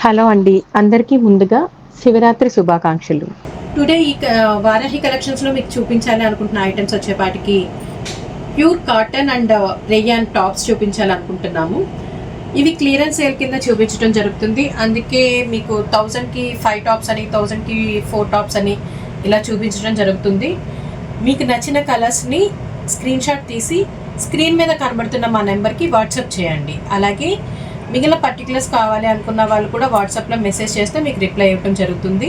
Hello అండి. అందరికీ ముందుగా శివరాత్రి శుభాకాంక్షలు. టుడే ఈ క- వారాహి కలెక్షన్స్లో మీకు చూపించాలి అనుకుంటున్న ఐటమ్స్ వచ్చేపాటికి pure cotton and rayon tops చూపించాలి అనుకుంటున్నాము. ఇవి క్లియరెన్స్ సేల్ కింద చూపించడం జరుగుతుంది. అందుకే మీకు థౌజండ్కి ఫైవ్ టాప్స్ అని థౌజండ్కి ఫోర్ టాప్స్ అని ఇలా చూపించడం జరుగుతుంది. మీకు నచ్చిన కలర్స్ని స్క్రీన్ షాట్ తీసి స్క్రీన్ మీద కనబడుతున్న మా నెంబర్కి వాట్సాప్ చేయండి. అలాగే మిగిలిన పర్టికులర్స్ కావాలి అనుకున్న వాళ్ళు కూడా వాట్సాప్లో మెసేజ్ చేస్తే మీకు రిప్లై ఇవ్వడం జరుగుతుంది.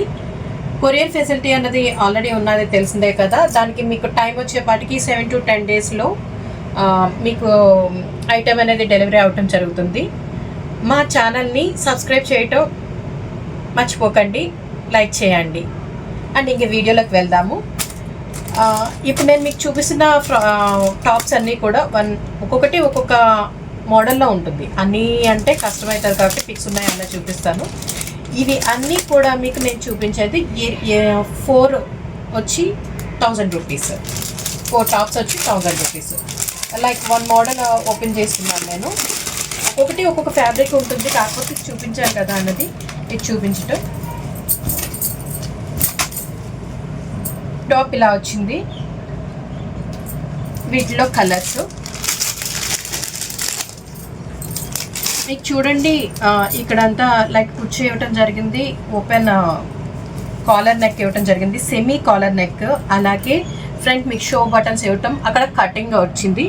కొరియర్ ఫెసిలిటీ అన్నది ఆల్రెడీ ఉన్నది తెలిసిందే కదా. దానికి మీకు టైం వచ్చేపాటికి సెవెన్ టు టెన్ డేస్లో మీకు ఐటమ్ అనేది డెలివరీ అవటం జరుగుతుంది. మా ఛానల్ని సబ్స్క్రైబ్ చేయటం మర్చిపోకండి. లైక్ చేయండి. అండ్ ఇంక వీడియోలోకి వెళ్దాము. ఇప్పుడు నేను మీకు చూపిస్తున్న టాప్స్ అన్నీ కూడా వన్ ఒక్కొక్కటి ఒక్కొక్క మోడల్లో ఉంటుంది. అన్నీ అంటే కష్టమవుతుంది కాబట్టి పిక్స్ ఉన్నాయి అలా చూపిస్తాను. ఇవి అన్నీ కూడా మీకు నేను చూపించేది ఫోర్ వచ్చి థౌజండ్ రూపీస్. ఫోర్ టాప్స్ వచ్చి thousand rupees. Like one model open చేస్తున్నాను నేను. ఒక్కొక్కటి ఒక్కొక్క ఫ్యాబ్రిక్ ఉంటుంది కాకపోతే చూపించాను కదా అన్నది ఇది చూపించటం. టాప్ ఇలా వచ్చింది. వీటిలో కలర్స్. మీకు చూడండి ఇక్కడంతా లైక్ కుర్చీ ఇవ్వటం జరిగింది ఓపెన్ కాలర్ నెక్ ఇవ్వటం జరిగింది సెమీ కాలర్ నెక్ అలాగే ఫ్రంట్ మీకు షో బటన్స్ ఇవ్వటం అక్కడ కటింగ్ వచ్చింది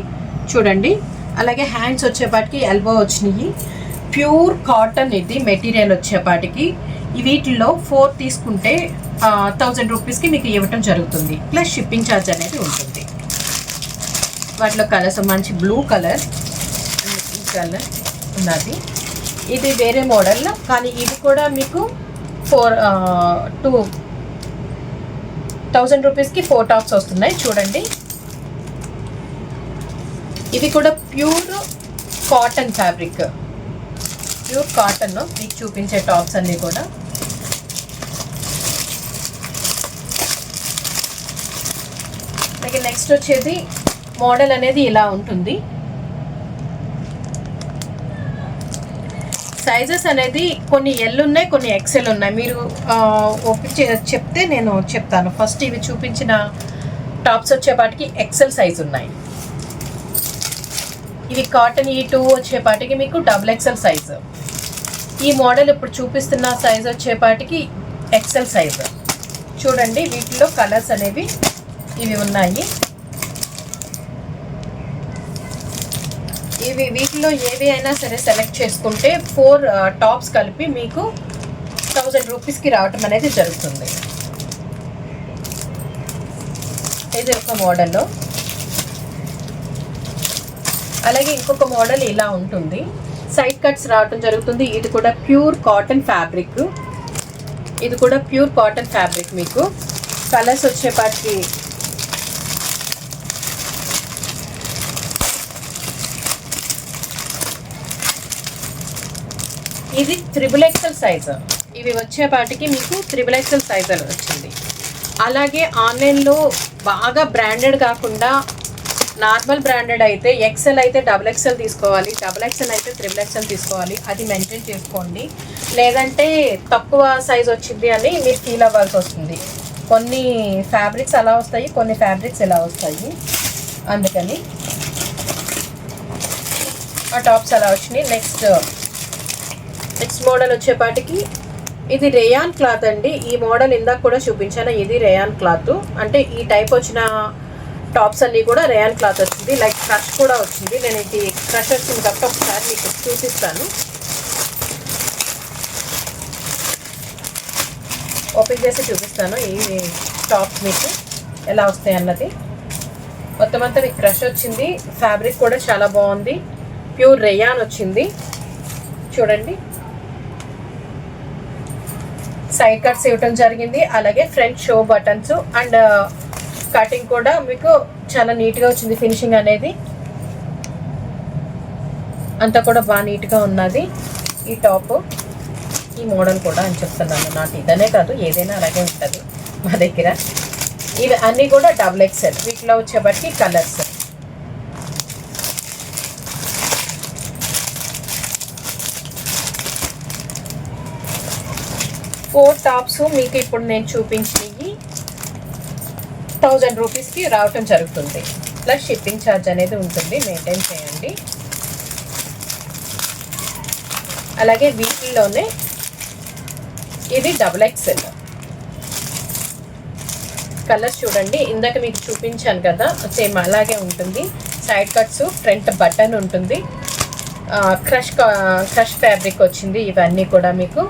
చూడండి అలాగే హ్యాండ్స్ వచ్చేపాటికి ఎల్బో వచ్చినాయి ప్యూర్ కాటన్ ఇది మెటీరియల్ వచ్చేపాటికి వీటిలో వీటిల్లో ఫోర్ తీసుకుంటే థౌజండ్ రూపీస్కి మీకు ఇవ్వటం జరుగుతుంది ప్లస్ షిప్పింగ్ ఛార్జ్ అనేది ఉంటుంది. వాటిలో కలర్స్ మంచి బ్లూ కలర్ ఈ కలర్ ఉన్నది. ఇది వేరే మోడల్ కానీ ఇది కూడా మీకు ఫోర్ టూ థౌజండ్ రూపీస్కి ఫోర్ టాప్స్ వస్తున్నాయి. చూడండి. ఇది కూడా pure cotton fabric. Pure cotton మీకు చూపించే టాప్స్ అన్నీ కూడా. అలాగే నెక్స్ట్ వచ్చేది మోడల్ అనేది ఇలా ఉంటుంది. సైజెస్ అనేది కొన్ని ఎల్ ఉన్నాయి కొన్ని ఎక్సెల్ ఉన్నాయి. మీరు ఓపెన్ చే చెప్తే నేను చెప్తాను. ఫస్ట్ ఇవి చూపించిన టాప్స్ వచ్చేపాటికి ఎక్సెల్ సైజ్ ఉన్నాయి. ఇవి కాటన్ ఈ టూ వచ్చేపాటికి మీకు డబుల్ ఎక్సెల్ సైజ్ ఈ మోడల్ ఇప్పుడు చూపిస్తున్న సైజ్ వచ్చేపాటికి ఎక్సెల్ సైజ్ చూడండి వీటిలో కలర్స్ అనేవి ఇవి ఉన్నాయి. ఇవి వీటిలో ఏవి అయినా సరే సెలెక్ట్ చేసుకుంటే ఫోర్ టాప్స్ కలిపి మీకు థౌజండ్ రూపీస్కి రావటం అనేది జరుగుతుంది. ఇది ఒక మోడల్లో అలాగే ఇంకొక మోడల్ ఇలా ఉంటుంది. సైడ్ కట్స్ రావటం జరుగుతుంది. ఇది కూడా ప్యూర్ కాటన్ ఫ్యాబ్రిక్. ఇది కూడా ప్యూర్ కాటన్ ఫ్యాబ్రిక్ మీకు. కలర్స్ వచ్చేపాటికి ఇది త్రిబుల్ ఎక్సెల్ సైజ్ ఇవి వచ్చేపాటికి మీకు త్రిబుల్ ఎక్సెల్ సైజ్ అని వచ్చింది. అలాగే ఆన్లైన్లో బాగా బ్రాండెడ్ కాకుండా నార్మల్ బ్రాండెడ్ అయితే ఎక్సెల్ అయితే డబుల్ ఎక్సెల్ తీసుకోవాలి డబుల్ ఎక్సెల్ అయితే త్రిబుల్ ఎక్సెల్ తీసుకోవాలి అది మెయింటైన్ చేసుకోండి. లేదంటే తక్కువ సైజ్ వచ్చింది అని మీరు ఫీల్ అవ్వాల్సి వస్తుంది. కొన్ని ఫ్యాబ్రిక్స్ అలా వస్తాయి కొన్ని ఫ్యాబ్రిక్స్ ఇలా వస్తాయి. అందుకని ఆ టాప్స్ అలా వచ్చినాయి. నెక్స్ట్ నెక్స్ట్ మోడల్ వచ్చేపాటికి ఇది రేయాన్ క్లాత్ అండి. ఈ మోడల్ ఇందాక కూడా చూపించాను. ఇది రేయాన్ క్లాత్ అంటే ఈ టైప్ వచ్చిన టాప్స్ అన్నీ కూడా రేయాన్ క్లాత్ వచ్చింది. లైక్ క్రష్ కూడా వచ్చింది. నేను ఇది క్రష్ వచ్చింది కాబట్టి ఒకసారి మీకు చూపిస్తాను. ఓపెన్ చేసి చూపిస్తాను. ఈ టాప్స్ మీకు ఎలా వస్తాయి అన్నది. మొత్తం అంతా మీకు క్రష్ వచ్చింది. ఫ్యాబ్రిక్ కూడా చాలా బాగుంది. ప్యూర్ రేయాన్ వచ్చింది. చూడండి. సైడ్ కట్స్ ఇవ్వటం జరిగింది. అలాగే front show buttons and cutting కూడా మీకు చాలా నీట్గా వచ్చింది ఫినిషింగ్ అనేది. అంతా కూడా బాగా నీట్గా ఉన్నది. ఈ టాప్ ఈ మోడల్ కూడా అని చెప్తున్నాను నాకు ఇదనే కాదు ఏదైనా అలాగే ఉంటుంది మా దగ్గర. ఇవి అన్నీ కూడా డబుల్ ఎక్సెల్ వీటిలో వచ్చేబట్టి కలర్స్. ఫోర్ టాప్స్ మీకు ఇప్పుడు నేను చూపించినవి థౌజండ్ రూపీస్కి రావటం జరుగుతుంది. ప్లస్ షిప్పింగ్ ఛార్జ్ అనేది ఉంటుంది. మెయింటైన్ చేయండి. అలాగే వీటిల్లోనే ఇది డబుల్ ఎక్స్ఎల్. కలర్స్ చూడండి. ఇందాక మీకు చూపించాను కదా సేమ్ అలాగే ఉంటుంది. సైడ్ కట్స్ ఫ్రంట్ బటన్ ఉంటుంది. క్రష్ క్రష్ ఫ్యాబ్రిక్ వచ్చింది. ఇవన్నీ కూడా మీకు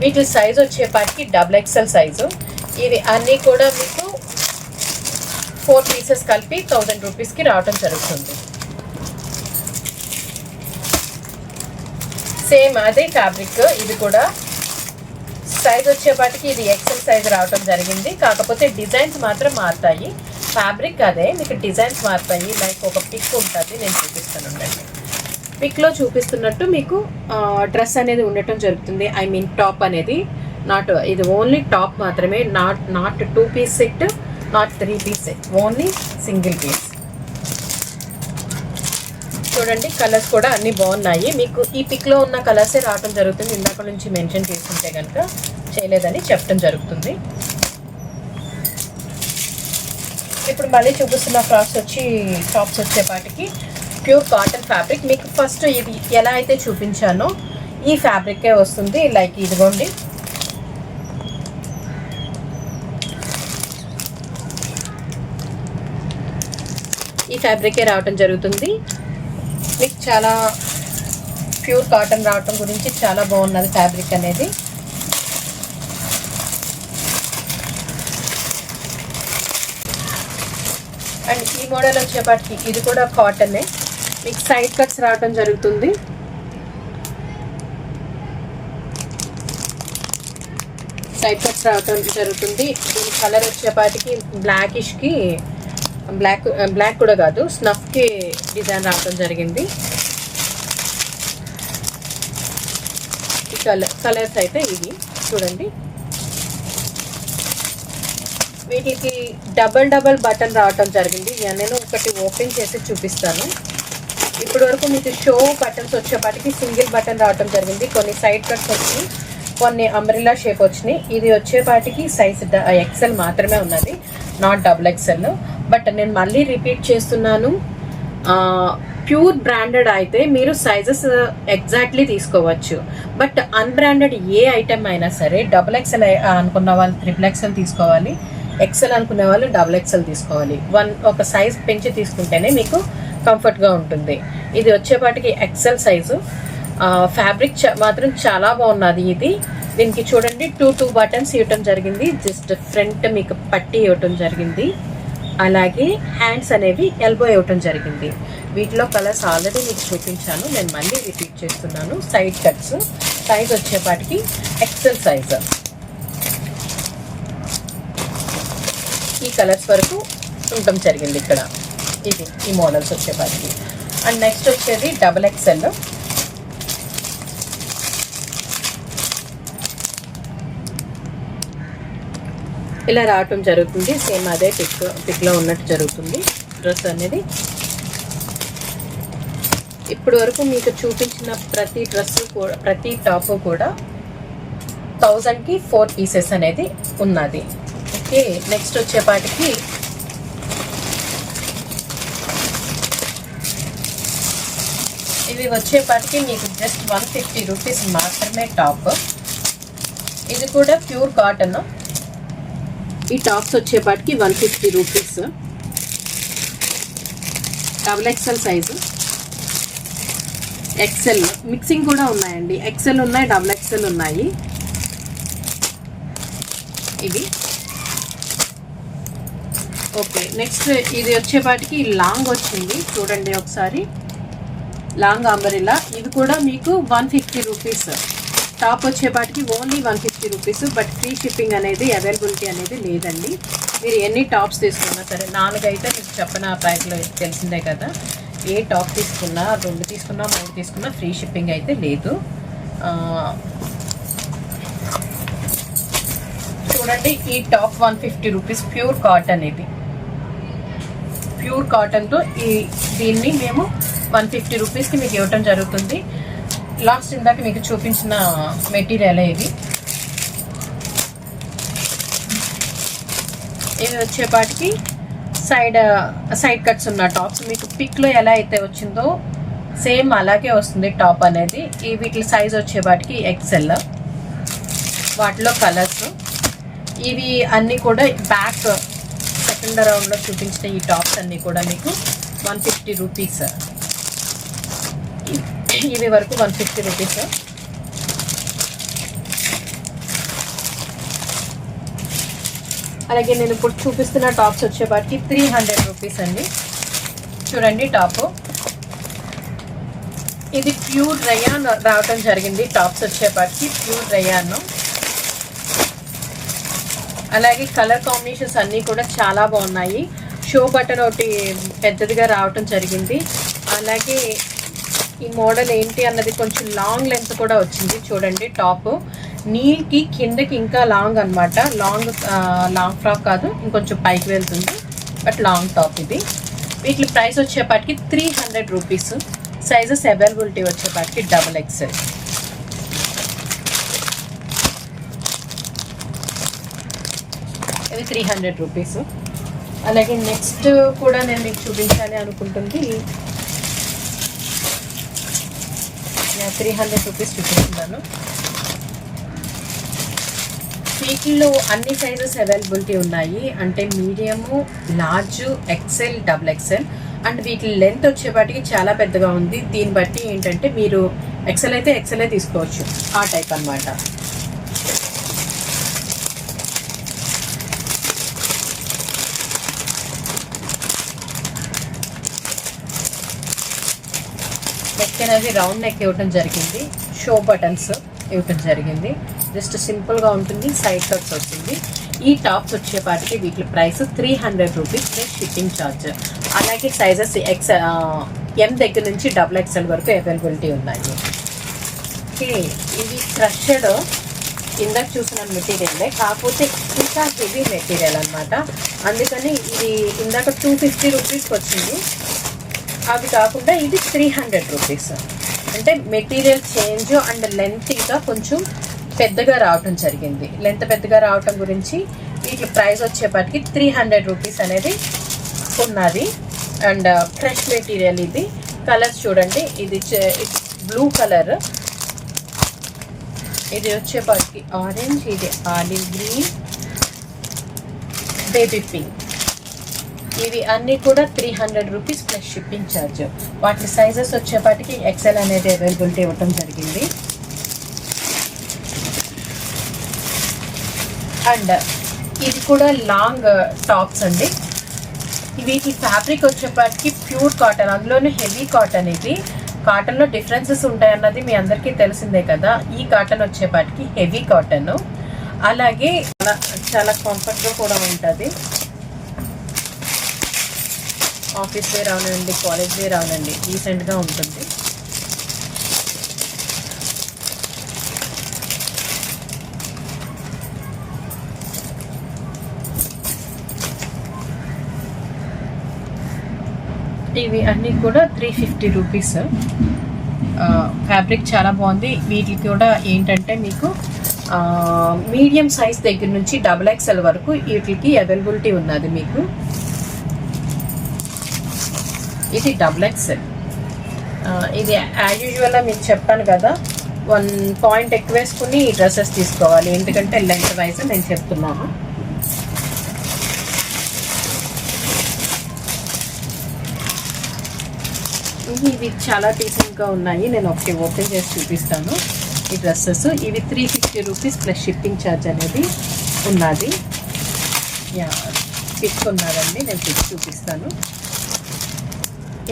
వీటి సైజ్ వచ్చేపాటికి డబుల్ ఎక్స్ఎల్ సైజు ఇవి అన్నీ కూడా మీకు ఫోర్ పీసెస్ కలిపి థౌజండ్ రూపీస్కి రావటం జరుగుతుంది. సేమ్ అదే ఫ్యాబ్రిక్ ఇది కూడా సైజ్ వచ్చేపాటికి ఇది ఎక్సెల్ సైజ్ రావటం జరిగింది. కాకపోతే డిజైన్స్ మాత్రం మారుతాయి. ఫ్యాబ్రిక్ అదే. మీకు డిజైన్స్ మారుతాయి. లైక్ ఒక పిక్ ఉంటుంది. నేను చూపిస్తాను. ఉండండి. పిక్లో చూపిస్తున్నట్టు మీకు డ్రెస్ అనేది ఉండటం జరుగుతుంది. ఐ మీన్ టాప్ అనేది. నాట్ ఇది ఓన్లీ టాప్ మాత్రమే. Not not two piece set not three piece set. Only single piece. చూడండి కలర్స్ కూడా అన్నీ బాగున్నాయి. మీకు ఈ పిక్లో ఉన్న కలర్సే రావడం జరుగుతుంది. ఇందాక నుంచి మెన్షన్ చేస్తుంటే కనుక చేయలేదని చెప్పడం జరుగుతుంది. ఇప్పుడు మళ్ళీ చూపిస్తున్న ఫ్రాక్స్ వచ్చి టాప్స్ వచ్చేపాటికి ప్యూర్ కాటన్ ఫ్యాబ్రిక్ మీకు ఫస్ట్ ఇది ఎలా అయితే చూపించానో ఈ ఫ్యాబ్రికే వస్తుంది. లైక్ ఇదిగోండి. ఈ ఫ్యాబ్రికే రావటం జరుగుతుంది. మీకు చాలా ప్యూర్ కాటన్ రావటం గురించి చాలా బాగున్నది ఫ్యాబ్రిక్ అనేది. అండ్ ఈ మోడల్ వచ్చేపాటికి ఇది కూడా కాటనే మీకు సైడ్ కట్స్ రావటం జరుగుతుంది. సైడ్ కట్స్ రావటం జరుగుతుంది. దీని కలర్ వచ్చేపాటికి బ్లాకిష్కి బ్లాక్ బ్లాక్ కూడా కాదు స్నఫ్కి డిజైన్ రావడం జరిగింది. ఈ కలర్ కలర్స్ అయితే ఇవి. చూడండి. వీటికి డబల్ డబల్ బటన్ రావటం జరిగింది. నేను ఒకటి ఓపెన్ చేసి చూపిస్తాను. ఇప్పటి వరకు మీకు షో బటన్స్ వచ్చేపాటికి సింగిల్ బటన్ రావటం జరిగింది. కొన్ని సైడ్ కట్స్ వచ్చి కొన్ని అంబ్రిల్లా షేప్ వచ్చినాయి. ఇది వచ్చేపాటికి సైజ్ ఎక్సెల్ మాత్రమే ఉన్నది నాట్ డబుల్ ఎక్సెల్. బట్ నేను మళ్ళీ రిపీట్ చేస్తున్నాను. ప్యూర్ బ్రాండెడ్ అయితే మీరు సైజెస్ ఎగ్జాక్ట్లీ తీసుకోవచ్చు. బట్ అన్బ్రాండెడ్ ఏ ఐటెం అయినా సరే డబుల్ ఎక్సెల్ అనుకున్న వాళ్ళు త్రిపుల్ ఎక్సెల్ తీసుకోవాలి. ఎక్సెల్ అనుకునే వాళ్ళు డబుల్ ఎక్సెల్ తీసుకోవాలి. వన్ ఒక సైజ్ పెంచి తీసుకుంటేనే మీకు కంఫర్ట్గా ఉంటుంది. ఇది వచ్చేపాటికి ఎక్సెల్ సైజు ఫ్యాబ్రిక్ మాత్రం చాలా బాగున్నది ఇది. దీనికి చూడండి టూ టూ బటన్స్ ఇవ్వటం జరిగింది. జస్ట్ ఫ్రంట్ మీకు పట్టి ఇవ్వటం జరిగింది. అలాగే హ్యాండ్స్ అనేవి ఎల్బో ఇవ్వటం జరిగింది. వీటిలో కలర్స్ ఆల్రెడీ మీకు చూపించాను. నేను మళ్ళీ రిపీట్ చేస్తున్నాను. సైడ్ కట్స్ సైజ్ వచ్చేపాటికి ఎక్సెల్ సైజ్ ఈ కలర్స్ వరకు ఉండటం జరిగింది ఇక్కడ. ఇది ఈ మోడల్స్ వచ్చేపాటికి. అండ్ నెక్స్ట్ వచ్చేది డబల్ ఎక్సెల్ ఇలా రావటం జరుగుతుంది. సేమ్ అదే పిక్ పిక్లో ఉన్నట్టు జరుగుతుంది. డ్రెస్ అనేది. ఇప్పటి వరకు మీకు చూపించిన ప్రతి డ్రెస్ కూడా ప్రతి టాప్ కూడా థౌజండ్కి ఫోర్ పీసెస్ అనేది ఉన్నది. ఓకే నెక్స్ట్ వచ్చేపాటికి ఇది వచ్చేపాటికి మీకు జస్ట్ వన్ ఫిఫ్టీ రూపీస్ మాత్రమే టాప్. ఇది కూడా ప్యూర్ కాటన్. ఈ టాప్స్ వచ్చేపాటికి one fifty rupees. Double XL size XL mixing కూడా ఉన్నాయండి. ఎక్సెల్ ఉన్నాయి డబుల్ ఎక్సెల్ ఉన్నాయి. ఇవి. ఓకే నెక్స్ట్ ఇది వచ్చేపాటికి లాంగ్ వచ్చింది. చూడండి ఒకసారి. లాంగ్ అంబరిలా ఇది కూడా మీకు వన్ ఫిఫ్టీ రూపీస్. టాప్ వచ్చేపాటికి only one fifty rupees. But free shipping అనేది అవైలబిలిటీ అనేది లేదండి. మీరు ఎన్ని టాప్స్ తీసుకున్నా సరే నాలుగైతే మీకు చెప్పిన ప్రైస్లో తెలిసిందే కదా. ఏ టాప్ తీసుకున్నా రెండు తీసుకున్నా మూడు తీసుకున్నా ఫ్రీ షిప్పింగ్ అయితే లేదు. చూడండి ఈ top one fifty rupees pure cotton ఇది. ప్యూర్ కాటన్తో ఈ దీన్ని మేము వన్ ఫిఫ్టీ రూపీస్కి మీకు ఇవ్వటం జరుగుతుంది. లాస్ట్ ఇందాక మీకు చూపించిన మెటీరియల్ ఇది. ఇవి వచ్చేపాటికి సైడ్ సైడ్ కట్స్ ఉన్న టాప్స్ మీకు పిక్లో ఎలా అయితే వచ్చిందో సేమ్ అలాగే వస్తుంది టాప్ అనేది. ఈ వీటి సైజ్ వచ్చేపాటికి ఎక్సెల్ వాటిలో కలర్స్ ఇవి అన్నీ కూడా బ్యాక్ సెకండ్ రౌండ్లో చూపించిన ఈ టాప్స్ అన్నీ కూడా మీకు వన్ ఫిఫ్టీ రూపీస్ ఇవి వరకు వన్ ఫిఫ్టీ రూపీస్ అలాగే నేను ఇప్పుడు చూపిస్తున్న టాప్స్ వచ్చేపాటికి త్రీ హండ్రెడ్ రూపీస్ అండి. చూడండి టాప్. ఇది ప్యూర్ రయాన్ రావటం జరిగింది. టాప్స్ వచ్చేపాటికి ప్యూర్ రయాన్. అలాగే కలర్ కాంబినేషన్స్ అన్నీ కూడా చాలా బాగున్నాయి. షో బటన్ ఒకటి పెద్దదిగా రావటం జరిగింది. అలాగే ఈ మోడల్ ఏంటి అన్నది కొంచెం లాంగ్ లెంత్ కూడా వచ్చింది. చూడండి టాప్ నీల్కి కిందకి ఇంకా లాంగ్ అనమాట లాంగ్ లాంగ్ ఫ్రాక్ కాదు ఇంకొంచెం పైకి వెళ్తుంది. బట్ లాంగ్ టాప్ ఇది. వీటి ప్రైస్ వచ్చేపాటికి three hundred rupees sizes availability వచ్చేపాటికి డబుల్ ఎక్సెల్ ఇవి త్రీ హండ్రెడ్ రూపీస్ అలాగే నెక్స్ట్ కూడా నేను మీకు చూపించాలి అనుకుంటుంది. త్రీ హండ్రెడ్ రూపీస్ చూపిస్తున్నాను. వీటిల్లో అన్ని సైజెస్ అవైలబిలిటీ ఉన్నాయి. అంటే medium large XL double XL. And వీటి లెంత్ వచ్చేపాటికి చాలా పెద్దగా ఉంది. దీన్ని బట్టి ఏంటంటే మీరు ఎక్సెల్ అయితే ఎక్సెలే తీసుకోవచ్చు. ఆ టైప్ అన్నమాట. నెక్ అనేది రౌండ్ నెక్ ఇవ్వటం జరిగింది. షో బటన్స్ ఇవ్వటం జరిగింది. జస్ట్ సింపుల్గా ఉంటుంది. సైడ్ కట్స్ వస్తుంది. ఈ టాప్స్ వచ్చేపాటికి వీటి price three hundred rupees plus shipping charge అలాగే సైజెస్ ఎక్స్ ఎం దగ్గర నుంచి డబుల్ ఎక్స్ఎల్ వరకు అవైలబిలిటీ ఉన్నాయి. ఓకే ఇది క్రషడ్ ఇందాక చూసిన మెటీరియలే కాకపోతే ఇంకా హెవీ మెటీరియల్ అనమాట అందుకని ఇది ఇందాక టూ ఫిఫ్టీ రూపీస్కి వచ్చింది. అవి కాకుండా ఇది త్రీ హండ్రెడ్ రూపీస్ అంటే మెటీరియల్ చేంజ్ అండ్ లెంత్ కొంచెం పెద్దగా రావటం జరిగింది. లెంత్ పెద్దగా రావటం గురించి వీటి ప్రైస్ వచ్చేపాటికి త్రీ హండ్రెడ్ రూపీస్ అనేది ఉన్నది. అండ్ ఫ్రెష్ మెటీరియల్ ఇది. కలర్స్ చూడండి. ఇది బ్లూ కలర్ ఇది వచ్చేపాటికి ఆరెంజ్ ఇది ఆలివ్ గ్రీన్ బేబీ పింక్ ఇవి అన్నీ కూడా three hundred rupees plus shipping charge వాటి సైజెస్ వచ్చేపాటికి ఎక్సెల్ అనేది అవైలబిలిటీ ఇవ్వటం జరిగింది. అండ్ ఇది కూడా లాంగ్ టాప్స్ అండి. వీటి ఫ్యాబ్రిక్ వచ్చేపాటికి ప్యూర్ కాటన్ అందులోనే హెవీ కాటన్ ఇది. కాటన్లో డిఫరెన్సెస్ ఉంటాయన్నది మీ అందరికీ తెలిసిందే కదా. ఈ కాటన్ వచ్చేపాటికి హెవీ కాటన్ అలాగే చాలా చాలా కంఫర్ట్గా కూడా ఉంటుంది. ఆఫీస్ వేర్ అవునండి కాలేజ్ వేర్ అవునండి రీసెంట్గా ఉంటుంది. ఇవి అన్నీ కూడా త్రీ ఫిఫ్టీ రూపీస్ ఫ్యాబ్రిక్ చాలా బాగుంది. వీటికి కూడా ఏంటంటే మీకు మీడియం సైజ్ దగ్గర నుంచి డబుల్ ఎక్స్ఎల్ వరకు వీటికి అవైలబిలిటీ ఉన్నది మీకు. ఇది డబుల్ ఎక్సెల్ ఇది యాజ్ యూజువల్గా మీకు చెప్పాను కదా వన్ పాయింట్ ఎక్కువ వేసుకుని డ్రెస్సెస్ తీసుకోవాలి. ఎందుకంటే లెంత్ వైజ్ నేను చెప్తున్నాను. ఇవి చాలా డీసెంట్గా ఉన్నాయి. నేను ఒకటి ఓపెన్ చేసి చూపిస్తాను. ఈ డ్రెస్సెస్ ఇవి three fifty rupees plus shipping charge అనేది ఉన్నది. యా పిక్ ఉన్నదండి నేను పిక్ చూపిస్తాను.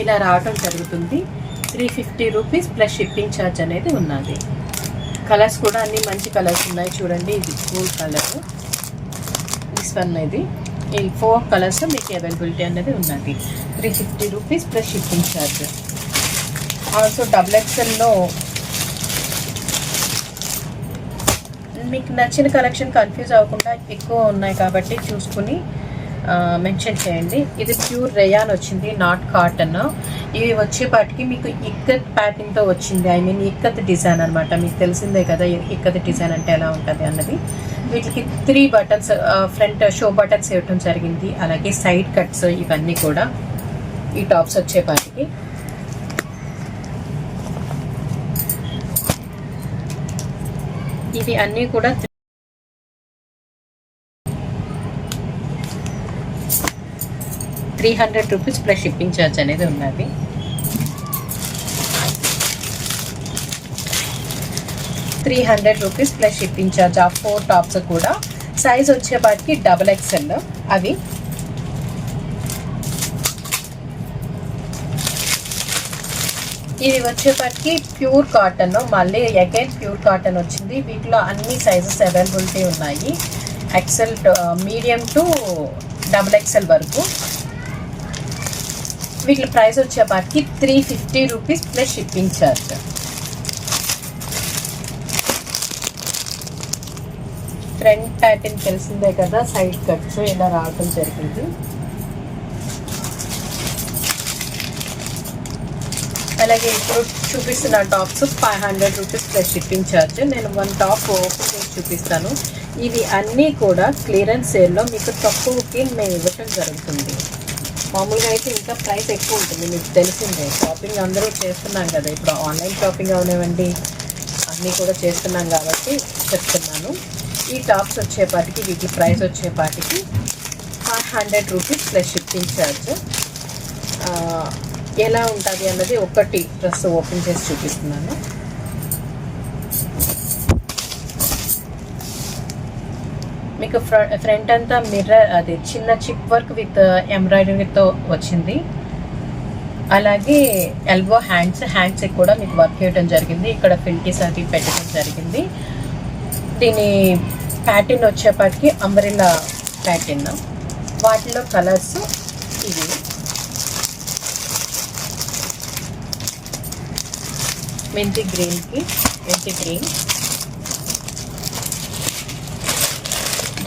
ఇలా రావటం జరుగుతుంది. Three fifty rupees plus shipping charge అనేది ఉన్నది. కలర్స్ కూడా అన్ని మంచి కలర్స్ ఉన్నాయి. చూడండి ఇది కూల్ కలర్ దిస్ వన్ ఇది ఈ ఫోర్ కలర్స్ మీకు అవైలబిలిటీ అనేది ఉన్నది. Three fifty rupees plus shipping charge also double ఎక్స్ఎల్లో మీకు నచ్చిన కలెక్షన్ కన్ఫ్యూజ్ అవ్వకుండా ఎక్కువ ఉన్నాయి కాబట్టి చూసుకుని మెన్షన్ చేయండి. ఇది ప్యూర్ రేయాన్ వచ్చింది నాట్ కాటన్ ఇవి వచ్చేపాటికి మీకు ఇక్కత్ ప్యాటర్న్తో వచ్చింది. ఐ మీన్ ఇక్కత్ డిజైన్ అనమాట మీకు తెలిసిందే కదా ఇక్కత్ డిజైన్ అంటే ఎలా ఉంటుంది అన్నది. వీటికి three buttons front show buttons ఇవ్వటం జరిగింది. అలాగే సైడ్ కట్స్ ఇవన్నీ కూడా ఈ టాప్స్ వచ్చేపాటికి. ఇవి అన్నీ కూడా three hundred rupees plus shipping charge అనేది ఉన్నది. Three hundred rupees plus shipping charge ఆ ఫోర్ టాప్స్ కూడా. సైజ్ వచ్చేపాటికి డబుల్ ఎక్స్ఎల్ అవి ఇది వచ్చేపాటికి ప్యూర్ కాటన్ మళ్ళీ అగైన్ ప్యూర్ కాటన్ వచ్చింది. వీటిలో అన్ని సైజెస్ అవైలబిలిటీ ఉన్నాయి. XL medium to double XL వరకు. వీటి ప్రైస్ వచ్చేపాటికి three fifty rupees plus shipping charge front pattern తెలిసిందే కదా సైడ్ కట్స్ ఇలా రావటం జరిగింది. అలాగే ఇప్పుడు చూపిస్తున్న tops five hundred rupees plus shipping charge నేను వన్ టాప్ ఓపెన్ చేసి చూపిస్తాను. ఇవి అన్నీ కూడా క్లియరెన్స్ సేల్లో మీకు తక్కువకి మేము ఇవ్వటం జరుగుతుంది. మామూలుగా అయితే ఇంకా ప్రైస్ ఎక్కువ ఉంటుంది. మీకు తెలిసిందే షాపింగ్ అందరూ చేస్తున్నాం కదా. ఇప్పుడు ఆన్లైన్ షాపింగ్ అవనివ్వండి అన్నీ కూడా చేస్తున్నాం కాబట్టి చెప్తున్నాను. ఈ టాప్స్ వచ్చేపాటికి వీటి ప్రైస్ వచ్చేపాటికి five hundred rupees plus shipping charge. ఎలా ఉంటుంది అన్నది ఒకటి డ్రెస్ ఓపెన్ చేసి చూపిస్తున్నాను. మీకు ఫ్రంట్ అంతా మిర్రర్ అది చిన్న చిప్ వర్క్ విత్ uh, ఎంబ్రాయిడరీతో వచ్చింది. అలాగే ఎల్బో హ్యాండ్స్ హ్యాండ్స్ కూడా మీకు వర్క్ చేయడం జరిగింది. ఇక్కడ ఫిల్టీస్ అవి పెట్టడం జరిగింది. దీని ప్యాటర్న్ వచ్చేపాటికి అంబ్రెల్లా ప్యాటర్న్ వాటిలో కలర్స్ ఇవి. మెంతి గ్రీన్కి మెంతి green.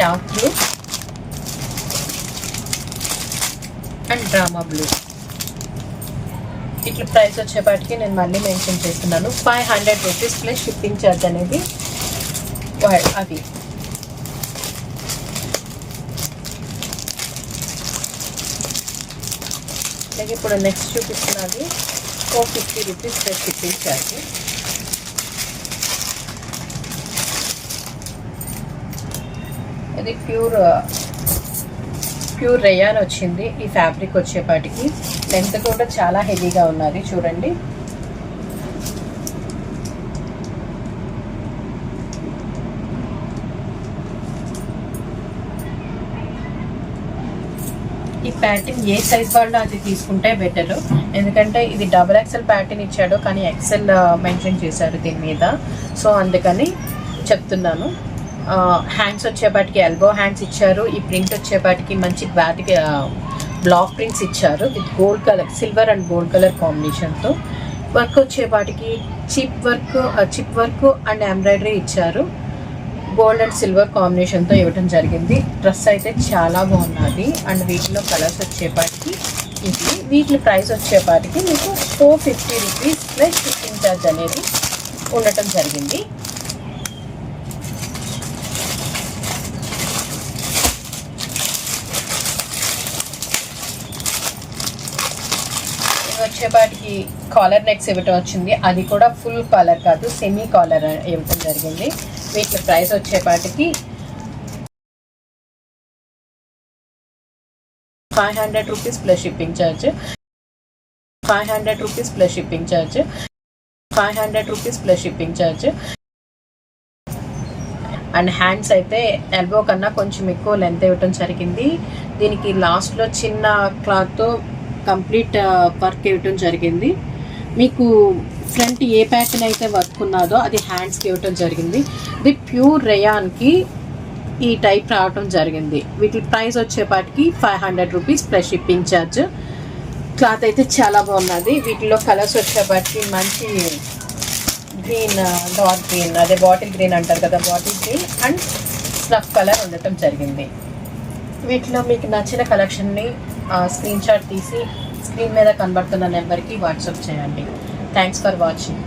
Dark blue and drama blue ఇట్లా ప్రైస్ వచ్చేపాటికి నేను మళ్ళీ మెన్షన్ చేస్తున్నాను. Five hundred rupees plus shipping charge అనేది అవి. అలాగే ఇప్పుడు నెక్స్ట్ చూపిస్తున్నది four fifty rupees plus shipping charge ఇది ప్యూర్ ప్యూర్ రేయాన్ వచ్చింది ఈ ఫ్యాబ్రిక్ వచ్చేపాటికి. లెంత్ కూడా చాలా హెవీగా ఉన్నది చూడండి. ఈ ప్యాటర్న్ ఏ సైజ్ వాళ్ళు అది తీసుకుంటే బెటర్. ఎందుకంటే ఇది డబుల్ ఎక్సెల్ ప్యాటర్న్ ఇచ్చాడు కానీ ఎక్సెల్ మెన్షన్ చేశారు దీని మీద. సో అందుకని చెప్తున్నాను. హ్యాండ్స్ వచ్చేపాటికి ఎల్బో హ్యాండ్స్ ఇచ్చారు. ఈ ప్రింట్ వచ్చేపాటికి మంచి బ్యాటికి బ్లాక్ ప్రింట్స్ ఇచ్చారు with gold colour silver and gold colour కాంబినేషన్తో వర్క్ వచ్చేపాటికి chip work chip work and embroidery ఇచ్చారు. గోల్డ్ అండ్ సిల్వర్ కాంబినేషన్తో ఇవ్వడం జరిగింది. డ్రెస్ అయితే చాలా బాగున్నది. అండ్ వీటిలో కలర్స్ వచ్చేపాటికి ఇది. వీటి ప్రైస్ వచ్చేపాటికి మీకు four fifty rupees plus shipping charge అనేది ఉండటం జరిగింది. వచ్చేపాటికి కాలర్ నెక్స్ ఇవ్వటం వచ్చింది. అది కూడా ఫుల్ కాలర్ కాదు సెమీ కాలర్ ఇవ్వటం జరిగింది. వీటి ప్రైస్ వచ్చేపాటికి five hundred rupees plus shipping charge five hundred rupees plus shipping charge five hundred rupees plus shipping charge and hands అయితే ఎల్బో కన్నా కొంచెం ఎక్కువ లెంత్ ఇవ్వటం జరిగింది. దీనికి లాస్ట్లో చిన్న క్లాత్తో కంప్లీట్ వర్క్ ఇవ్వటం జరిగింది. మీకు ఫ్రంట్ ఏ ప్యాటర్న్ అయితే వర్క్ ఉన్నదో అది హ్యాండ్స్కి ఇవ్వటం జరిగింది. ఇది ప్యూర్ రేయాన్కి ఈ టైప్ రావటం జరిగింది. వీటి ప్రైస్ వచ్చేపాటికి five hundred rupees plus shipping charge. Cloth అయితే చాలా బాగున్నది. వీటిలో కలర్స్ వచ్చేపాటికి మంచి గ్రీన్ డార్క్ గ్రీన్ అదే బాటిల్ గ్రీన్ అంటారు కదా bottle green and snuff colour ఉండటం జరిగింది. వీటిలో మీకు నచ్చిన కలెక్షన్ని స్క్రీన్ షాట్ తీసి స్క్రీన్ మీద కనబడుతున్న నెంబర్కి వాట్సాప్ చేయండి. Thanks for watching